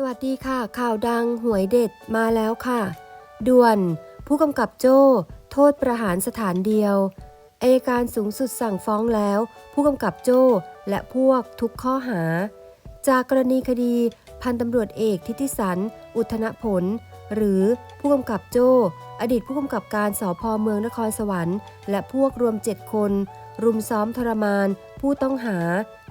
สวัสดีค่ะ ข่าวดังหวยเด็ดมาแล้วค่ะ ด่วน ผู้กำกับโจ้ โทษประหารสถานเดียวอายการสูงสุดสั่งฟ้องแล้ว ผู้กำกับโจ้และพวกทุกข้อหา จากกรณีคดีพันตำรวจเอกทิติสัน อุทนผล หรือผู้กำกับโจ้ อดีตผู้กำกับการสพเมืองนครสวรรค์ และพวกรวม7คน รุมซ้อมทรมาน ผู้ต้องหา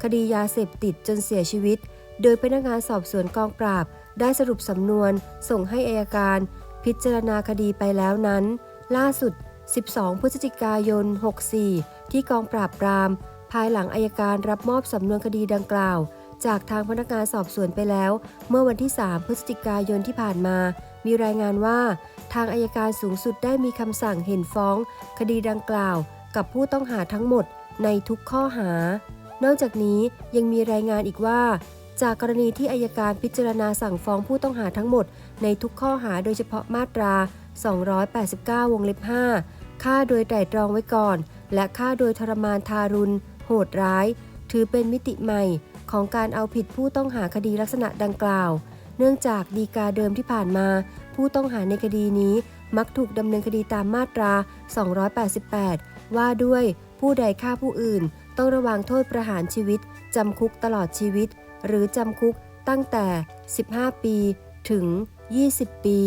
คดียาเสพติดจนเสียชีวิต โดยพนักงานสอบสวนกองปราบ ได้สรุปสำนวน ส่งให้อายการ พิจารณาคดีไปแล้วนั้น ล่าสุด 12 พฤศจิกายน 64 ที่กองปราบปราม ภายหลังอายการรับมอบสำนวนคดีดังกล่าว จากทางพนักงานสอบสวนไปแล้ว เมื่อวันที่ 3 พฤศจิกายนที่ผ่านมา มีรายงานว่า ทางอายการสูงสุดได้มีคำสั่งเห็นฟ้อง คดีดังกล่าว กับผู้ต้องหาทั้งหมดในทุกข้อหา นอกจากนี้ยังมีรายงานอีกว่า จากกรณีที่อายการพิจารณาสั่งฟ้องผู้ต้องหาทั้งหมด ในทุกข้อหาโดยเฉพาะมาตรา 289 วงเล็บ 5 ฆ่าโดยไตร่ตรองไว้ก่อน และฆ่าโดยทรมานทารุณ โหดร้าย ถือเป็นมิติใหม่ของการเอาผิดผู้ต้องหาคดีลักษณะดังกล่าว เนื่องจากดีกาเดิมที่ผ่านมา ผู้ต้องหาในคดีนี้มักถูกดำเนินคดีตามมาตรา 288 ว่าด้วยผู้ใดฆ่าผู้อื่น ต้องระวังโทษประหารชีวิต จำคุกตลอดชีวิต หรือจำคุกตั้งแต่ 15 ปีถึง 20 ปี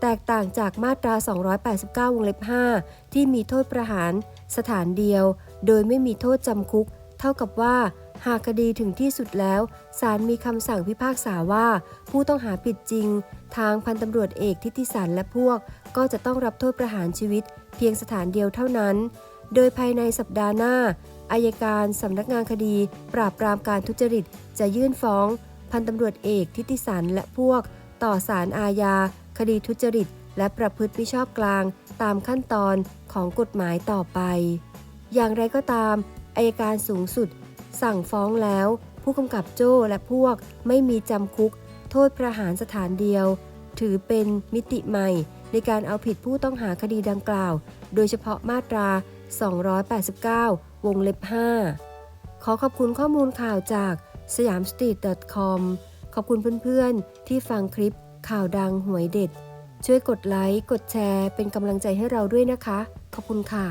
แตกต่างจากมาตรา 289 วงเล็บ 5 ที่มีโทษประหารสถานเดียว โดยไม่มีโทษจำคุก เท่ากับว่า หากคดีถึงที่สุดแล้วศาลมีคำสั่งพิพากษาว่า ผู้ต้องหาผิดจริง ทางพันตำรวจเอกทิติสันและพวก ก็จะต้องรับโทษประหารชีวิต เพียงสถานเดียวเท่านั้น โดยภายในสัปดาห์หน้าอายการสำนักงานคดี ปราบปรามการทุจริต จะยื่นฟ้อง พันตำรวจเอกทิติสันและพวก ต่อศาลอาญา คดีทุจริต และประพฤติมิชอบกลาง ตามขั้นตอนของกฎหมายต่อไป อย่างไรก็ตามอายการสูงสุด สั่งฟ้องแล้ว ผู้กำกับโจ้และพวกไม่มีจำคุก โทษประหารสถานเดียว ถือเป็นมิติใหม่ ในการเอาผิดผู้ต้องหาคดีดังกล่าว โดยเฉพาะมาตรา 289 วงเล็บ 5 ขอขอบคุณข้อมูลข่าวจากสยามสตรีท .com ขอบคุณเพื่อนๆ ที่ฟังคลิปข่าวดังหวยเด็ด ช่วยกดไลค์ กดแชร์ เป็นกำลังใจให้เราด้วยนะคะ ขอบคุณค่ะ